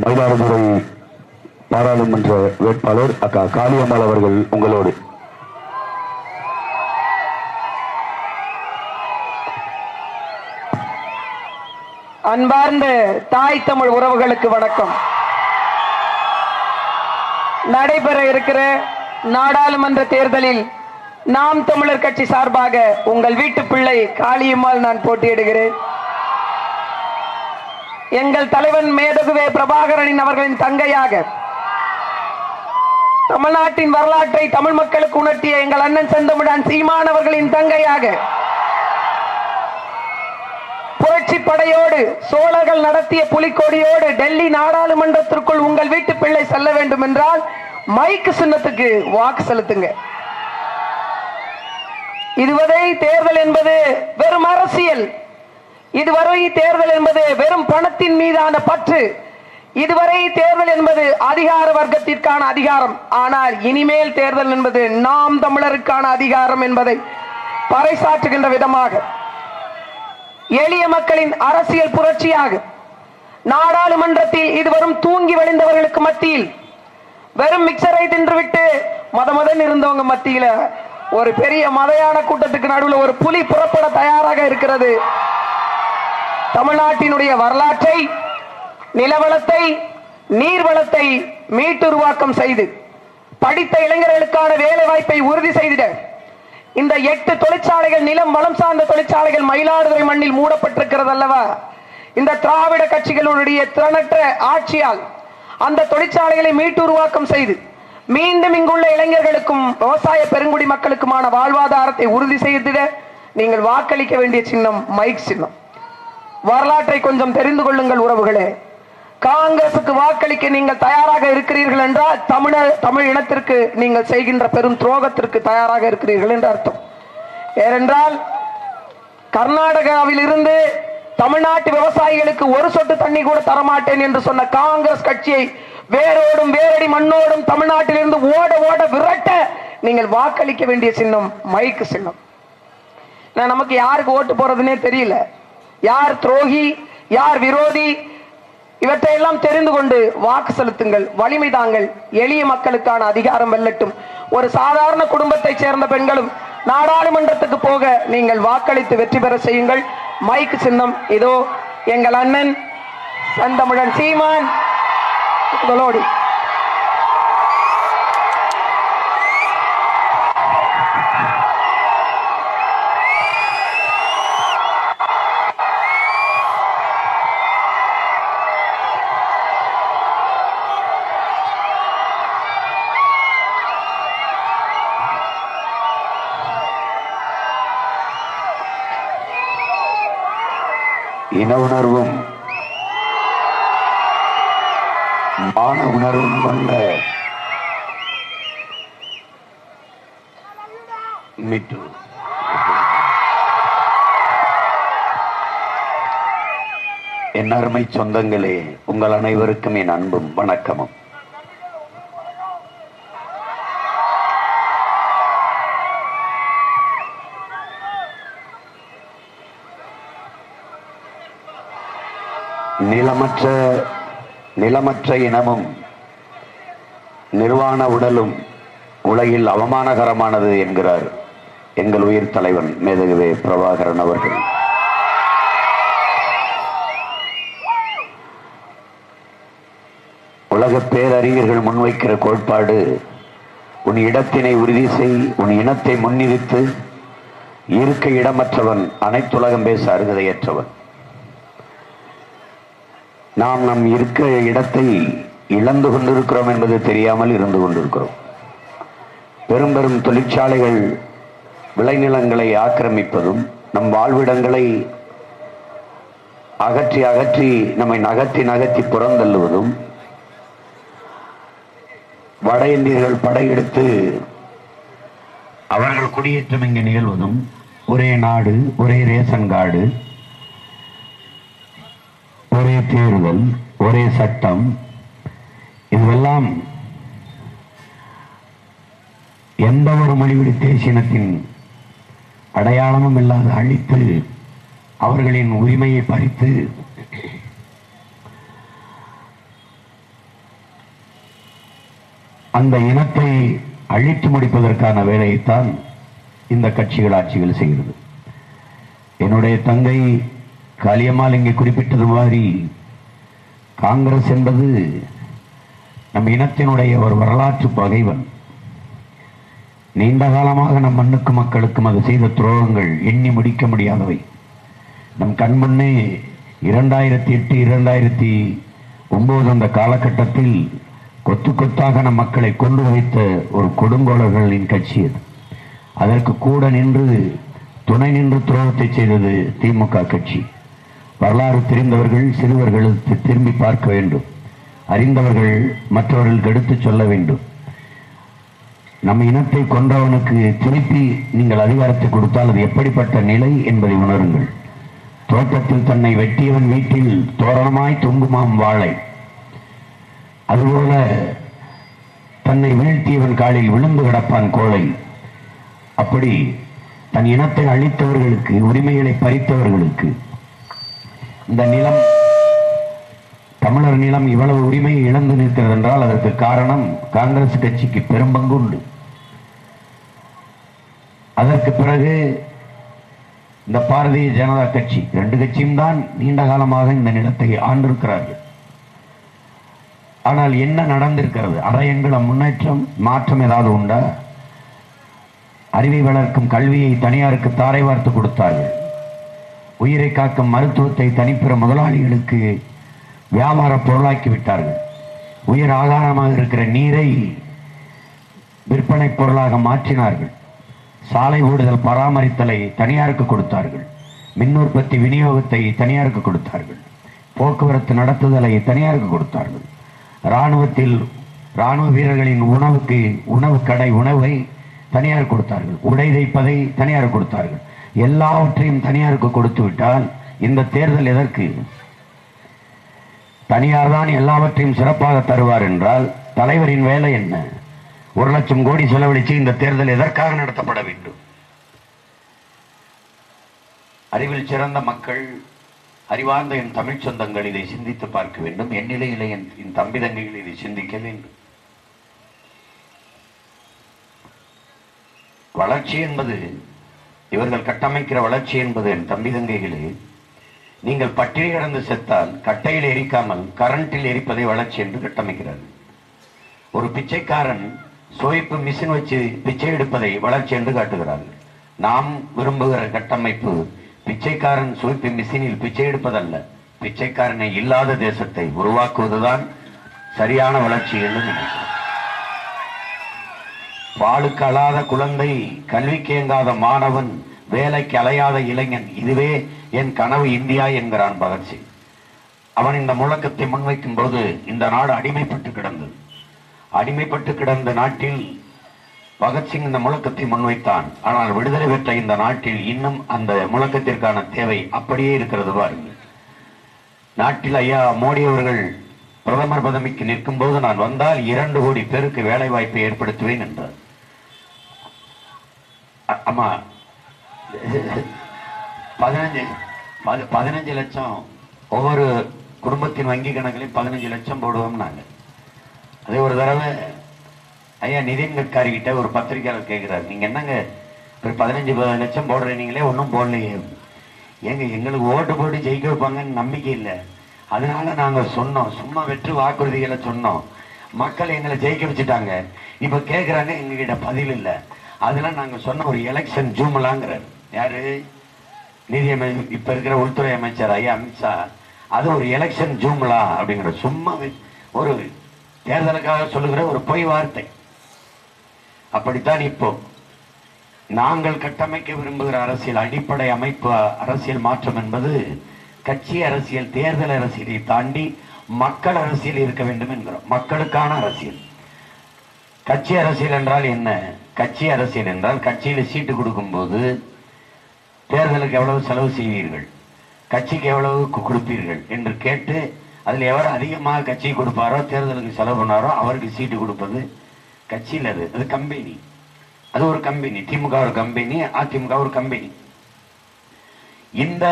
மயிலாடுதுறை பாராளுமன்ற வேட்பாளர் அக்கா காளியம்மாள் அவர்கள் உங்களோடு. அன்பார்ந்த தாய் தமிழ் உறவுகளுக்கு வணக்கம். நடைபெற இருக்கிற நாடாளுமன்ற தேர்தலில் நாம் தமிழர் கட்சி சார்பாக உங்கள் வீட்டு பிள்ளை காளியம்மாள் நான் போட்டியிடுகிறேன். எங்கள் தலைவன் மேதகுவே பிரபாகரனின் அவர்களின் தங்கையாக. தமிழ்நாட்டின் வரலாற்றை தமிழ் மக்களுக்கு உணர்த்திய எங்கள் அண்ணன் செந்தமிழன் சீமான் அவர்களின் தங்கையாக. புரட்சி படையோடு சோழர்கள் நடத்திய புலிக்கொடியோடு டெல்லி நாடாளுமன்றத்திற்குள் உங்கள் வீட்டு பிள்ளை செல்ல வேண்டும் என்றால் மைக்கு சின்னத்துக்கு வாக்கு செலுத்துங்க. இதுவரை தேர்தல் என்பது வெறும் அரசியல். இதுவரை தேர்தல் என்பது வெறும் பணத்தின் மீதான பற்று. இதுவரை தேர்தல் என்பது அதிகார வர்க்கத்திற்கான அதிகாரம். ஆனால் இனிமேல் தேர்தல் என்பது நாம் தமிழருக்கான அதிகாரம் என்பதை பறைசாற்றுகின்ற விதமாக. எளிய மக்களின் அரசியல் புரட்சியாக நாடாளுமன்றத்தில் இதுவரும் தூங்கி வழிந்தவர்களுக்கு மத்தியில் வெறும் மிக்சரை தின்றுவிட்டு மத மதன் இருந்தவங்க மத்தியில ஒரு பெரிய மதையான கூட்டத்துக்கு நடுவில் ஒரு புலி புறப்பட தயாராக இருக்கிறது. தமிழ்நாட்டினுடைய வரலாற்றை நிலவளத்தை நீர்வளத்தை மீட்டுருவாக்கம் செய்து படித்த இளைஞர்களுக்கான வேலை வாய்ப்பை உறுதி செய்திட இந்த எட்டு தொழிற்சாலைகள் நிலம் வளம் சார்ந்த தொழிற்சாலைகள் மயிலாடுதுறை மண்ணில் மூடப்பட்டிருக்கிறது அல்லவா இந்த திராவிட கட்சிகளுடைய திறனற்ற ஆட்சியால் அந்த தொழிற்சாலைகளை மீட்டுருவாக்கம் செய்து மீண்டும் இங்குள்ள இளைஞர்களுக்கும் விவசாய பெருங்குடி மக்களுக்குமான வாழ்வாதாரத்தை உறுதி செய்திட நீங்கள் வாக்களிக்க வேண்டிய சின்னம் மைக் சின்னம். வரலாற்றை கொஞ்சம் தெரிந்து கொள்ளுங்கள் உறவுகளே. காங்கிரசுக்கு வாக்களிக்க நீங்கள் தயாராக இருக்கிறீர்கள் என்றால் தமிழர் தமிழ் இனத்திற்கு நீங்கள் செய்கின்ற பெரும் துரோகத்திற்கு தயாராக இருக்கிறீர்கள் என்று அர்த்தம். ஏனென்றால் கர்நாடகாவில் இருந்து தமிழ்நாட்டு விவசாயிகளுக்கு ஒரு சொட்டு தண்ணி கூட தரமாட்டேன் என்று சொன்ன காங்கிரஸ் கட்சியை வேரோடும் வேரடி மண்ணோடும் தமிழ்நாட்டிலிருந்து ஓட ஓட விரட்ட நீங்கள் வாக்களிக்க வேண்டிய சின்னம் மைக்கு சின்னம். நான் நமக்கு யாருக்கு ஓட்டு போறதுன்னே தெரியல. யார் துரோகி யார் விரோதி இவற்றையெல்லாம் தெரிந்து கொண்டு வாக்கு செலுத்துங்கள் வலிமை தாங்கள் எளிய மக்களுக்கான அதிகாரம் வெல்லட்டும். ஒரு சாதாரண குடும்பத்தைச் சேர்ந்த பெண்களும் நாடாளுமன்றத்துக்கு போக நீங்கள் வாக்களித்து வெற்றி பெற செய்யுங்கள். மைக்கு சின்னம் இதோ எங்கள் அண்ணன் சந்தமிழன் சீமான் உங்களோடு இன உணர்வும் மான உணர்வும் கொண்ட மிட்டு. என் அருமை சொந்தங்களே உங்கள் அனைவருக்கும் என் அன்பும் வணக்கமும். நிலமற்ற நிலமற்ற இனமும் நிர்வாண உடலும் உலகில் அவமானகரமானது என்கிறார் எங்கள் உயிர் தலைவன் மேதகவே பிரபாகரன் அவர்கள். உலக பேரறிஞர்கள் முன்வைக்கிற கோட்பாடு உன் இடத்தினை உறுதி செய் உன் இனத்தை முன்னிறுத்து இருக்க இடமற்றவன் அனைத்துலகம் பேச அருகதையற்றவன். நாம் நம் இருக்க இடத்தை இழந்து கொண்டிருக்கிறோம் என்பது தெரியாமல் இருந்து கொண்டிருக்கிறோம். பெரும் பெரும் தொழிற்சாலைகள் விளைநிலங்களை ஆக்கிரமிப்பதும் நம் வாழ்விடங்களை அகற்றி அகற்றி நம்மை நகர்த்தி நகர்த்தி புறந்தள்ளுவதும் வட இந்தியர்கள் படையெடுத்து அவர்கள் குடியேற்றம் இங்கு நிகழ்வதும் ஒரே நாடு ஒரே ரேஷன் கார்டு ஒரே தேர்தல் ஒரே சட்டம் இதுவெல்லாம் எந்த ஒரு மொழிவிடு தேசினத்தின் அடையாளமும் இல்லாத அழித்து அவர்களின் உரிமையை பறித்து அந்த இனத்தை அழித்து முடிப்பதற்கான வேலையைத்தான் இந்த கட்சிகள் ஆட்சிகள் செய்கிறது. என்னுடைய தங்கை காளியம்மாள் இங்கே குறிப்பிட்டது மாதிரி காங்கிரஸ் என்பது நம் இனத்தினுடைய ஒரு வரலாற்று பகைவன். நீண்ட காலமாக நம் மண்ணுக்கும் மக்களுக்கும் அது செய்த துரோகங்கள் எண்ணி முடிக்க முடியாதவை. நம் கண்முன்னே இரண்டாயிரத்தி எட்டு இரண்டாயிரத்தி ஒன்பது அந்த காலகட்டத்தில் கொத்து கொத்தாக நம் மக்களை கொண்டு வைத்த ஒரு கொடுங்கோலர்களின் கட்சி அது. அதற்கு கூட நின்று துணை நின்று துரோகத்தை செய்தது திமுக கட்சி. வரலாறு தெரிந்தவர்கள் சிறுவர்கள் திரும்பி பார்க்க வேண்டும். அறிந்தவர்கள் மற்றவர்களுக்கு எடுத்து சொல்ல வேண்டும். நம் இனத்தை கொன்றவனுக்கு திருப்பி நீங்கள் அதிகாரத்தை கொடுத்தால் அது எப்படிப்பட்ட நிலை என்பதை உணருங்கள். தோட்டத்தில் தன்னை வெட்டியவன் வீட்டில் தோரணமாய் தொங்குமாம் வாழை. அதுபோல தன்னை வீழ்த்தியவன் காலில் விழுந்து கிடப்பான் கோழை. அப்படி தன் இனத்தை அழித்தவர்களுக்கு உரிமைகளை பறித்தவர்களுக்கு இந்த நிலம் தமிழர் நிலம் இவ்வளவு உரிமையை இழந்து நிற்கிறது என்றால் அதற்கு காரணம் காங்கிரஸ் கட்சிக்கு பெரும்பங்கு உண்டு. அதற்கு பிறகு இந்த பாரதிய ஜனதா கட்சி ரெண்டு கட்சியும் தான் நீண்ட காலமாக இந்த நிலத்தை ஆண்டிருக்கிறார்கள். ஆனால் என்ன நடந்திருக்கிறது? அடையங்கள முன்னேற்றம் மாற்றம் ஏதாவது உண்டா? அறிவை வளர்க்கும் கல்வியை தனியாருக்கு தாரை வார்த்து கொடுத்தார்கள். உயிரை காக்கும் மருத்துவத்தை தனிப்பிற முதலாளிகளுக்கு வியாபார பொருளாக்கி விட்டார்கள் உயிர் ஆதாரமாக இருக்கிற நீரை விற்பனை பொருளாக மாற்றினார்கள். சாலை ஓடுதல் பராமரித்தலை தனியாருக்கு கொடுத்தார்கள். மின் உற்பத்தி விநியோகத்தை தனியாருக்கு கொடுத்தார்கள். போக்குவரத்து நடத்துதலை தனியாருக்கு கொடுத்தார்கள். இராணுவத்தில் இராணுவ வீரர்களின் உணவுக்கு உணவு கடை உணவை தனியார் கொடுத்தார்கள். உடை தைப்பதை தனியார் கொடுத்தார்கள். எல்லாவற்றையும் தனியாருக்கு கொடுத்து விட்டால் இந்த தேர்தல் எதற்கு? தனியார் தான் எல்லாவற்றையும் சிறப்பாக தருவார் என்றால் தலைவரின் வேலை என்ன? ஒரு லட்சம் கோடி செலவழித்து இந்த தேர்தல் எதற்காக நடத்தப்பட வேண்டும்? அறிவில் சிறந்த மக்கள் அறிவார்ந்த என் தமிழ் சொந்தங்கள் இதை சிந்தித்து பார்க்க வேண்டும். என் நிலையிலே என் என் தம்பி தங்கைகள் இதை சிந்திக்க வேண்டும். வளர்ச்சி என்பது இவர்கள் கட்டமைக்கிற வளர்ச்சி என்பது என் தம்பி தங்கைகளே நீங்கள் பட்டினி கிடந்து செத்தால் கட்டையில் எரிக்காமல் கரண்டில் எரிப்பதை வளர்ச்சி என்று கட்டமைக்கிறார்கள். ஒரு பிச்சைக்காரன் சுவைப்பு மிஷின் வச்சு பிச்சை எடுப்பதை வளர்ச்சி என்று காட்டுகிறார்கள். நாம் விரும்புகிற கட்டமைப்பு பிச்சைக்காரன் சுவைப்பு மிஷினில் பிச்சை எடுப்பதல்ல. பிச்சைக்காரனை இல்லாத தேசத்தை உருவாக்குவதுதான் சரியான வளர்ச்சி என்று நினைக்கிறேன். பாலுக்கு அழாத குழந்தை கல்விக்கு ஏங்காத மாணவன் வேலைக்கு அலையாத இளைஞன் இதுவே என் கனவு இந்தியா என்கிறான் பகத்சிங் அவன் இந்த முழக்கத்தை முன்வைக்கும் போது இந்த நாடு அடிமைப்பட்டு கிடந்தது. அடிமைப்பட்டு கிடந்த நாட்டில் பகத்சிங் இந்த முழக்கத்தை முன்வைத்தான். ஆனால் விடுதலை பெற்ற இந்த நாட்டில் இன்னும் அந்த முழக்கத்திற்கான தேவை அப்படியே இருக்கிறது பாருங்கள் நாட்டில் ஐயா மோடி அவர்கள் பிரதமர் பதவிக்கு நிற்கும் போது நான் வந்தால் இரண்டு கோடி பேருக்கு வேலை வாய்ப்பை ஏற்படுத்துவேன் என்றார். அ- ஆமா பதினஞ்சு பதினஞ்சு லட்சம் ஒவ்வொரு குடும்பத்தின் வங்கி கணக்குலையும் பதினஞ்சு லட்சம் போடுவோம் நாங்கள் அதே ஒரு தடவை ஐயா நிதின் கட்காரி கிட்ட ஒரு பத்திரிக்கையாளர் கேட்குறாரு நீங்கள் என்னங்க ஒரு பதினஞ்சு ப- லட்சம் போடுறீங்களே ஒன்றும் போடலையே. ஏங்க எங்களுக்கு ஓட்டு போட்டு ஜெயிக்க வைப்பாங்கன்னு நம்பிக்கை இல்லை. அதனால நாங்கள் சொன்னோம். சும்மா வெற்று வாக்குறுதிகளை சொன்னோம். மக்கள் எங்களை ஜெயிக்க வச்சுட்டாங்க. இப்போ கேட்குறாங்க எங்ககிட்ட பதில் இல்லை. அதெல்லாம் நாங்க சொன்ன ஒரு எலெக்ஷன் ஜூமலாங்கிறார். யாரு? நிதி அமை இப்ப இருக்கிற உள்துறை அமைச்சர் ஐயா அமித்ஷா அது ஒரு எலெக்ஷன் ஜூம்லா அப்படிங்கிற சும்மா ஒரு தேர்தலுக்காக சொல்லுகிற ஒரு பொய் வார்த்தை. அப்படித்தான் இப்போ நாங்கள் கட்டமைக்க விரும்புகிற அரசியல் அடிப்படை அமைப்பு அரசியல் மாற்றம் என்பது கட்சி அரசியல் தேர்தல் அரசியலை தாண்டி மக்கள் அரசியல் இருக்க வேண்டும் என்கிறோம். மக்களுக்கான அரசியல். கட்சி அரசியல் என்றால் என்ன? கட்சி அரசியல் என்றால் கட்சியில் சீட்டு கொடுக்கும்போது தேர்தலுக்கு எவ்வளவு செலவு செய்வீர்கள்? கட்சிக்கு எவ்வளவு கொடுப்பீர்கள்? என்று கேட்டு அதில் எவர் அதிகமாக கட்சி கொடுப்பாரோ தேர்தலுக்கு செலவு பண்ணாரோ அவருக்கு சீட்டு கொடுப்பது கட்சியில் அது. அது கம்பெனி. அது ஒரு கம்பெனி. திமுக ஒரு கம்பெனி அதிமுக ஒரு கம்பெனி. இந்த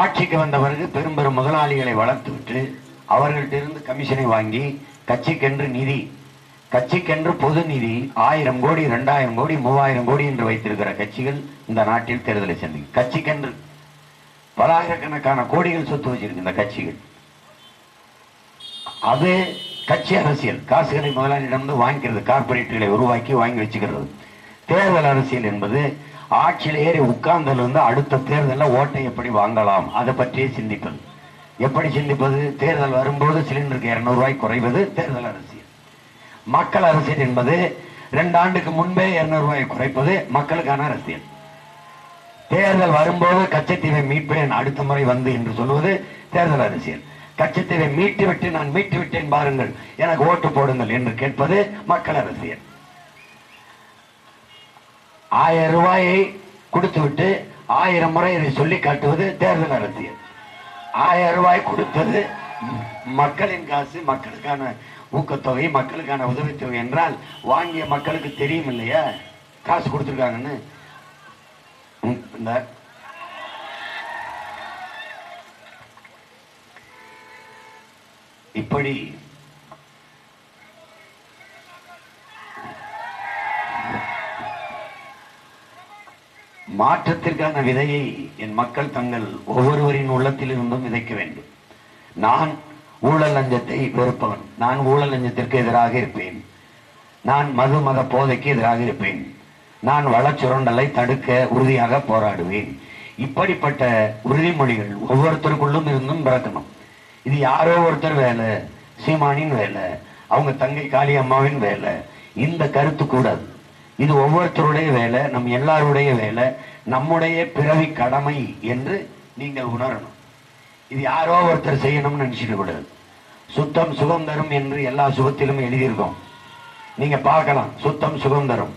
ஆட்சிக்கு வந்த பிறகு பெரும் பெரும் முதலாளிகளை வளர்த்து விட்டு அவர்கள்ட்ட இருந்து கமிஷனை வாங்கி கட்சிக்கென்று நிதி கட்சிக்கென்று பொது நிதி ஆயிரம் கோடி இரண்டாயிரம் கோடி மூவாயிரம் கோடி என்று வைத்திருக்கிற கட்சிகள் இந்த நாட்டில் தேர்தலை சந்திக்கும். கட்சிக்கென்று பலாயிரக்கணக்கான கோடிகள் சொத்து வச்சிருக்கு இந்த கட்சிகள். அது கட்சி அரசியல். காசுகளை முதலாளியிடம் வாங்கிக்கிறது கார்பரேட்டுகளை உருவாக்கி வாங்கி வச்சுக்கிறது. தேர்தல் அரசியல் என்பது ஆட்சியில் ஏறி உட்கார்ந்ததுல இருந்து அடுத்த தேர்தலில் ஓட்டை எப்படி வாங்கலாம்? அதை பற்றியே சிந்திப்பது. எப்படி சிந்திப்பது? தேர்தல் வரும்போது சிலிண்டருக்கு இரநூறுவாய் ரூபாய் குறைவது தேர்தல் அரசியல். மக்கள் அரசியல் என்பது ரெண்டு ஆண்டுக்கு முன்பே இருநூறு ரூபாயை குறைப்பது மக்களுக்கான அரசியல். தேர்தல் வரும்போது கச்சத்தீவை மீட்பேன் அடுத்த முறை வந்து என்று சொல்வது தேர்தல் அரசியல். கச்சத்தீவை மீட்டுவிட்டு நான் மீட்டு விட்டேன் பாருங்கள் எனக்கு ஓட்டு போடுங்கள் என்று கேட்பது மக்கள் அரசியல். ஆயிரம் ரூபாயை கொடுத்து விட்டு ஆயிரம் முறை இதை சொல்லி காட்டுவது தேர்தல் அரசியல். ஆயிரம் ரூபாய் கொடுத்தது மக்களின் காசு மக்களுக்கான ஊக்கத்தொகை மக்களுக்கான உதவித்தொகை என்றால் வாங்கிய மக்களுக்கு தெரியும் இல்லையா காசு கொடுத்துருக்காங்கன்னு. இந்த. இப்படி. மாற்றத்திற்கான விதையை என் மக்கள் தங்கள் ஒவ்வொருவரின் உள்ளத்தில் இருந்தும் விதைக்க வேண்டும். நான் ஊழல் லஞ்சத்தை வெறுப்பவன். நான் ஊழல் லஞ்சத்திற்கு எதிராக இருப்பேன். நான் மது மத போதைக்கு எதிராக இருப்பேன். நான் வளச்சுரண்டலை தடுக்க உறுதியாக போராடுவேன். இப்படிப்பட்ட உறுதிமொழிகள் ஒவ்வொருத்தருக்குள்ளும் இருந்தும் பிறக்கணும். இது யாரோ ஒருத்தர் வேலை சீமானின் வேலை அவங்க தங்கை காளி அம்மாவின் வேலை. இந்த கருத்து கூடாது இது ஒவ்வொருத்தருடைய வேலை நம் எல்லாருடைய வேலை நம்முடைய பிறவி கடமை என்று நீங்கள் உணரணும். இது யாரோ ஒருத்தர் செய்யணும்னு நினைச்சிட்டு கூடாது சுத்தம் சுகம் தரும் என்று எல்லா சுகத்திலும் எழுதியிருக்கோம். நீங்க பார்க்கலாம். சுத்தம் சுகம் தரும்.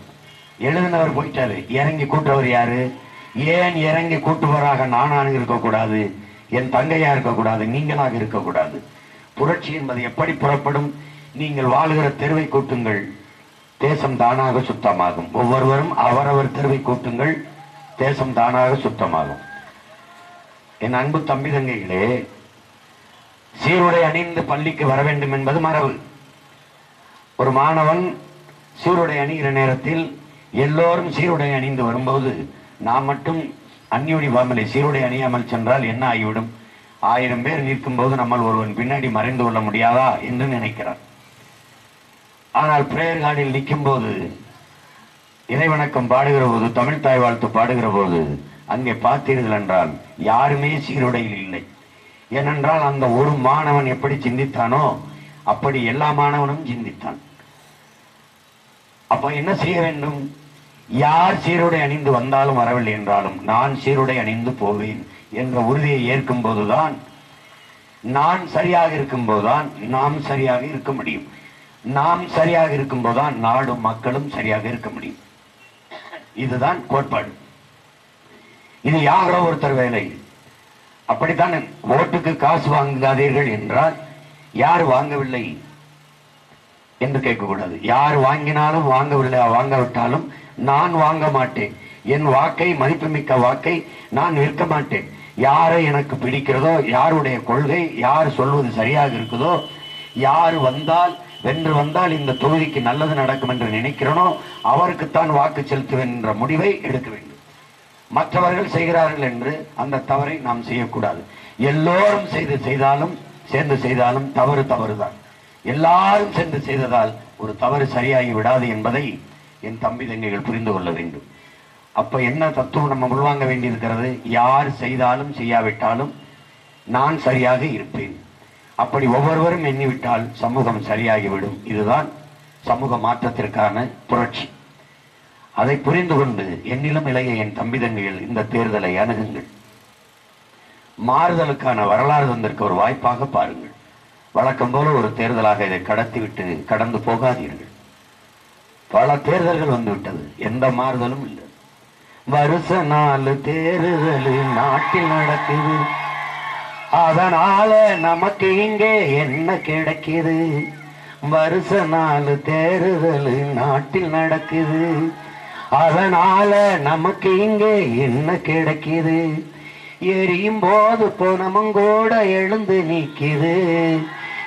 எழுதினவர் போயிட்டாரு. இறங்கி கூட்டுறவர் யாரு? ஏன் இறங்கி கூட்டுவராக நானாக இருக்கக்கூடாது? என் தங்கையா இருக்கக்கூடாது? நீங்களாக இருக்கக்கூடாது. புரட்சி என்பது எப்படி புறப்படும்? நீங்கள் வாழுகிற தெருவை கூட்டுங்கள். தேசம் தானாக சுத்தமாகும். ஒவ்வொருவரும் அவரவர் தெருவை கூட்டுங்கள். தேசம் தானாக சுத்தமாகும். என் அன்பு தம்பி தங்கைகளே சீருடை அணிந்து பள்ளிக்கு வர வேண்டும் என்பது மரபு. ஒரு மாணவன் சீருடை அணிகிற நேரத்தில் எல்லோரும் சீருடை அணிந்து வரும்போது நாம் மட்டும் அந்நியுடி வாமலை சீருடை அணியாமல் சென்றால் என்ன ஆகிவிடும்? ஆயிரம் பேர் நிற்கும் போது நம்மால் ஒருவன் பின்னாடி மறைந்து கொள்ள முடியாதா என்று நினைக்கிறான். ஆனால் பிரேயர் கார்டில் நிற்கும் போது இறைவணக்கம் பாடுகிற போது தமிழ் தாய் வாழ்த்து பாடுகிற போது அங்கே பார்த்தீர்கள் என்றால் யாருமே சீருடையில் இல்லை. ஏனென்றால் அந்த ஒரு மாணவன் எப்படி சிந்தித்தானோ அப்படி எல்லா மாணவனும் சிந்தித்தான். அப்ப என்ன செய்ய வேண்டும்? யார் சீருடை அணிந்து வந்தாலும் வரவில்லை என்றாலும் நான் சீருடை அணிந்து போவேன் என்ற உறுதியை ஏற்கும் போதுதான் நான் சரியாக இருக்கும் போதுதான் நாம் சரியாக இருக்க முடியும். நாம் சரியாக இருக்கும் போதுதான் நாடும் மக்களும் சரியாக இருக்க முடியும். இதுதான் கோட்பாடு. இது யாரோ ஒருத்தர் வேலை. அப்படித்தான் ஓட்டுக்கு காசு வாங்காதீர்கள் என்றால் யார் வாங்கவில்லை என்று கேட்கக்கூடாது. யார் வாங்கினாலும் வாங்கவில்லை வாங்காவிட்டாலும் நான் வாங்க மாட்டேன். என் வாக்கை மதிப்புமிக்க வாக்கை நான் விற்க மாட்டேன். யாரை எனக்கு பிடிக்கிறதோ யாருடைய கொள்கை யார் சொல்வது சரியாக இருக்குதோ யார் வந்தால் வென்று வந்தால் இந்த தொகுதிக்கு நல்லது நடக்கும் என்று நினைக்கிறனோ அவருக்குத்தான் வாக்கு செலுத்துவேன் என்ற முடிவை எடுக்க வேண்டும். மற்றவர்கள் செய்கிறார்கள் என்று அந்த தவறை நாம் செய்யக்கூடாது. எல்லோரும் செய்து செய்தாலும் சேர்ந்து செய்தாலும் தவறு தவறுதான். எல்லாரும் சேர்ந்து செய்ததால் ஒரு தவறு சரியாகி விடாது என்பதை என் தம்பி தங்கைகள் புரிந்து கொள்ள வேண்டும். அப்ப என்ன தத்துவம் நம்ம உள்வாங்க வேண்டியிருக்கிறது? யார் செய்தாலும் செய்யாவிட்டாலும் நான் சரியாக இருப்பேன். அப்படி ஒவ்வொருவரும் எண்ணிவிட்டால் சமூகம் சரியாகிவிடும். இதுதான் சமூக மாற்றத்திற்கான புரட்சி. அதை புரிந்து கொண்டு என்னிலும் இளைய என் தம்பி தங்கைகள் இந்த தேர்தலை அணுகுங்கள். மாறுதலுக்கான வரலாறு தந்திருக்க ஒரு வாய்ப்பாக பாருங்கள். வழக்கம் போல ஒரு தேர்தலாக இதை கடத்திவிட்டு கடந்து போகாதீர்கள். பல தேர்தல்கள் வந்துவிட்டது. எந்த மாறுதலும் இல்லை. வருஷ நாலு தேர்தல் நாட்டில் நடக்குது. அதனால நமக்கு இங்கே என்ன கிடைக்குது? வருஷ நாலு தேர்தல் நாட்டில் நடக்குது. அதனால நமக்கு இங்கே என்ன கிடைக்குது? எரியும் போது போனமும் கூட எழுந்து நிற்கிது.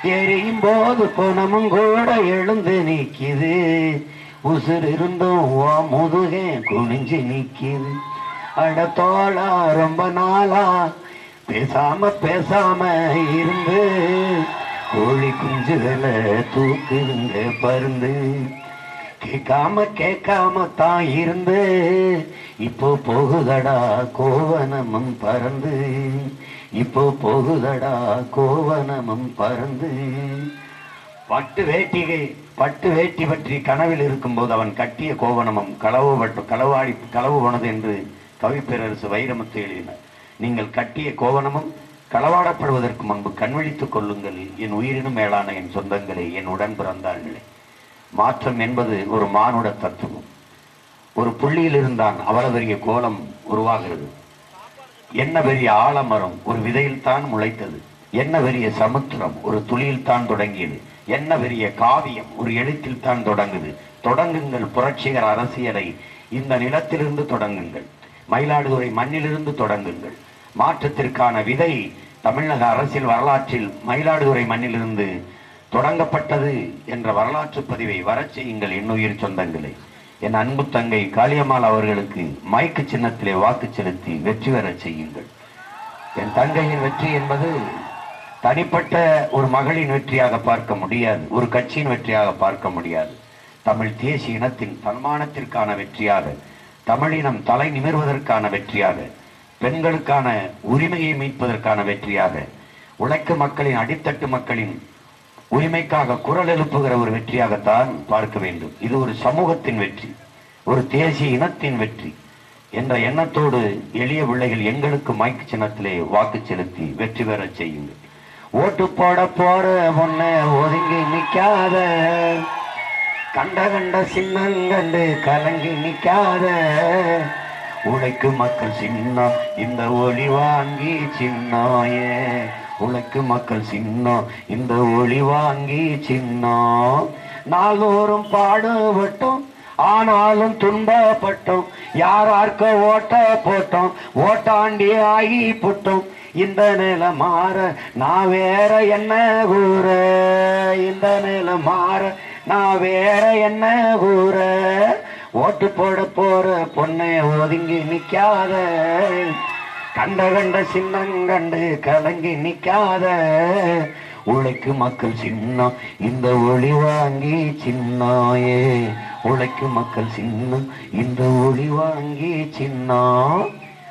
எரியும் போது பணமும் கூட எழுந்து நிற்கிது. உசுர் இருந்தும் ஓ முதுகே குனிஞ்சு நிற்கிது. அட ரொம்ப நாளா பேசாம பேசாம இருந்து. கோழி குஞ்சுகளை தூக்குதுங்க பருந்து. கேட்காம கேட்காம தான் இருந்து இப்போ போகுதடா கோவனமும் பறந்து. இப்போ போகுதடா கோவனமும் பறந்து. பட்டு வேட்டிகை பட்டு வேட்டி பற்றி கனவில் இருக்கும்போது அவன் கட்டிய கோவனமும் களவு பட்டு களவாடி களவு போனது என்று கவிப்பேரரசு வைரமுத்து எழுதினார். நீங்கள் கட்டிய கோவனமும் களவாடப்படுவதற்கு முன்பு கண்விழித்துக் கொள்ளுங்கள். என் உயிரினும் மேலான என் சொந்தங்களே என் உடன் பிறந்தார்களே. மாற்றம் என்பது ஒரு மானுட தத்துவம். ஒரு புள்ளியில் இருந்தான் அவ்வளவு பெரிய கோலம் உருவாகிறது. என்ன பெரிய ஆலமரம் ஒரு விதையில் தான் முளைத்தது. என்ன பெரிய சமுத்திரம் ஒரு துளியில் தான் தொடங்கியது. என்ன பெரிய காவியம் ஒரு எழுத்தில் தான் தொடங்குது. தொடங்குங்கள் புரட்சிகர அரசியலை. இந்த நிலத்திலிருந்து தொடங்குங்கள். மயிலாடுதுறை மண்ணிலிருந்து தொடங்குங்கள். மாற்றத்திற்கான விதை தமிழக அரசியல் வரலாற்றில் மயிலாடுதுறை மண்ணிலிருந்து தொடங்கப்பட்டது என்ற வரலாற்று பதிவை வரச் செய்யுங்கள் என்னுயிர் சொந்தங்களை. என் அன்பு தங்கை காளியம்மாள் அவர்களுக்கு மைக்கு சின்னத்திலே வாக்கு செலுத்தி வெற்றி பெறச் செய்யுங்கள். என் தங்கையின் வெற்றி என்பது தனிப்பட்ட ஒரு மகளின் வெற்றியாக பார்க்க முடியாது ஒரு கட்சியின் வெற்றியாக பார்க்க முடியாது. தமிழ் தேசிய இனத்தின் தன்மானத்திற்கான வெற்றியாக தமிழினம் தலை நிமிர்வதற்கான வெற்றியாக பெண்களுக்கான உரிமையை மீட்பதற்கான வெற்றியாக உழைக்கும் மக்களின் அடித்தட்டு மக்களின் உரிமைக்காக குரல் எழுப்புகிற ஒரு வெற்றியாகத்தான் பார்க்க வேண்டும். இது ஒரு சமூகத்தின் வெற்றி ஒரு தேசிய இனத்தின் வெற்றி என்ற எண்ணத்தோடு எளிய பிள்ளைகள் எங்களுக்கு மைக்கு சின்னத்திலே வாக்கு செலுத்தி வெற்றி பெறச் செய்யுங்கள். ஓட்டு போட போற பொண்ணு ஒதுங்கி நிக்காத கண்ட கண்ட சின்னங்கண்டு கலங்கி நிக்காத உழைக்கும் மக்கள் சின்னம் இந்த ஒளி வாங்கி சின்னாயே உழைக்கும் மக்கள் சின்னம் இந்த ஒளி வாங்கி சின்னம் நாள்தோறும் பாடுபட்டோம் ஆனாலும் துன்பப்பட்டோம். யாரார்க்க ஓட்ட போட்டோம் ஓட்டாண்டி ஆகி போட்டோம். இந்த நில மாற நான் வேற என்ன கூற? இந்த நில மாற நான் வேற என்ன கூற? ஓட்டு போட போற பொண்ணை ஒதுங்கி நிக்காத கண்ட கண்ட சின்னங்கண்டு கலங்கி நிக்காத உழைக்கு மக்கள் சின்னம் இந்த ஒளி வாங்கி சின்னாயே. உழைக்கு மக்கள் சின்னம் இந்த ஒளி வாங்கி சின்னா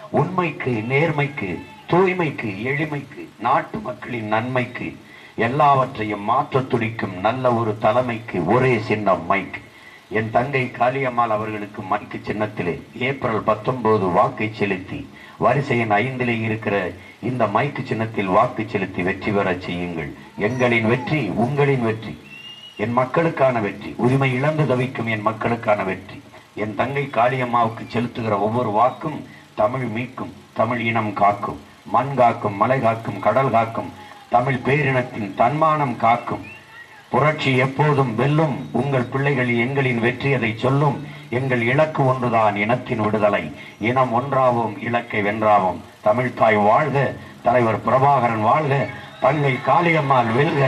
உண்மைக்கு நேர்மைக்கு தூய்மைக்கு எளிமைக்கு நாட்டு மக்களின் நன்மைக்கு எல்லாவற்றையும் மாற்ற துடிக்கும் நல்ல ஒரு தலைமைக்கு ஒரே சின்னம் மைக். என் தங்கை காளியம்மாள் அவர்களுக்கு மைக்கு சின்னத்திலே ஏப்ரல் பத்தொன்பது வாக்கை செலுத்தி வரிசை எண் ஐந்திலே இருக்கிற இந்த மைக்கு சின்னத்தில் வாக்கு செலுத்தி வெற்றி பெறச் செய்யுங்கள். எங்களின் வெற்றி உங்களின் வெற்றி. என் மக்களுக்கான வெற்றி. உரிமை இழந்து தவிக்கும் என் மக்களுக்கான வெற்றி. என் தங்கை காளியம்மாவுக்கு செலுத்துகிற ஒவ்வொரு வாக்கும் தமிழ் மீட்கும் தமிழ் இனம் காக்கும். மண் காக்கும் மலை காக்கும் கடல் காக்கும். தமிழ் பேரினத்தின் தன்மானம் காக்கும். புரட்சி எப்போதும் வெல்லும். உங்கள் பிள்ளைகள் எங்களின் வெற்றி அதை சொல்லும். எங்கள் இலக்கு ஒன்றுதான் இனத்தின் விடுதலை. இனம் ஒன்றாவும் இலக்கை வென்றாவும். தமிழ்தாய் வாழ்க தலைவர் பிரபாகரன் வாழ்க தங்கை காளியம்மாள் வெல்க.